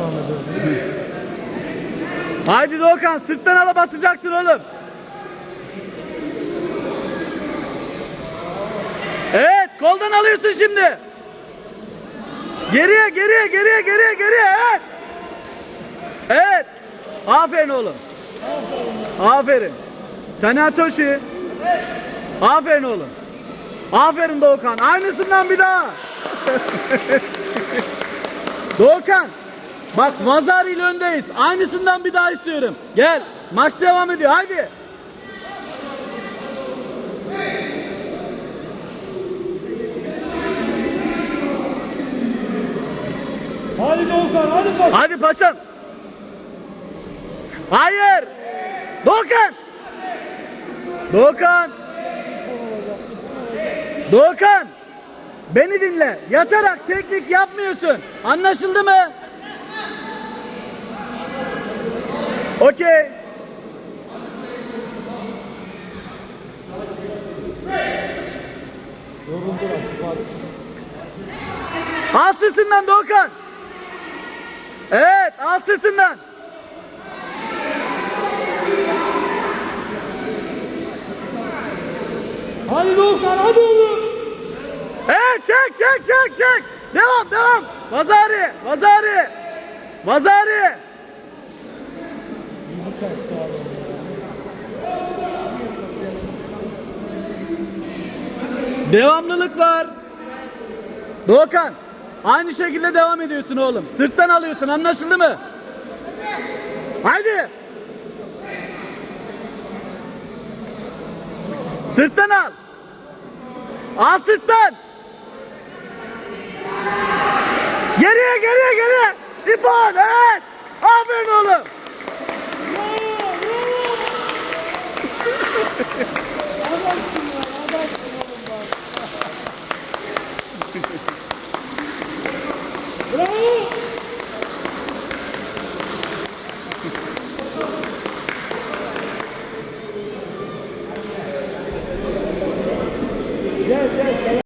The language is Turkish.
devam ediyor. Haydi Doğukan sırttan alıp atacaksın oğlum. Evet koldan alıyorsun şimdi. Geriye geriye geriye geriye geriye evet. Evet. Aferin oğlum. Aferin. Tanatoshi. Aferin oğlum. Aferin Doğukan. Aynısından bir daha. Doğukan. Bak Mazari ile öndeyiz. Aynısından bir daha istiyorum. Gel. Maç devam ediyor. Haydi. Hadi Doğukan hadi baş. Hadi paşam. Hayır. Doğukan. Doğukan. Doğukan. Beni dinle. Yatarak teknik yapmıyorsun. Anlaşıldı mı? Okey. Yoruldular. Al sırtından Doğukan. Evet al sırtından. Hadi Doğukan hadi oğlum. Evet çek çek çek çek. Devam devam. Vazari. Vazari. Vazari. Abi. Devamlılık var. Doğukan. Aynı şekilde devam ediyorsun oğlum. Sırttan alıyorsun anlaşıldı mı? Haydi. Sırttan al. Al sırttan. Geriye geriye geriye. İpon evet. Aferin oğlum. thank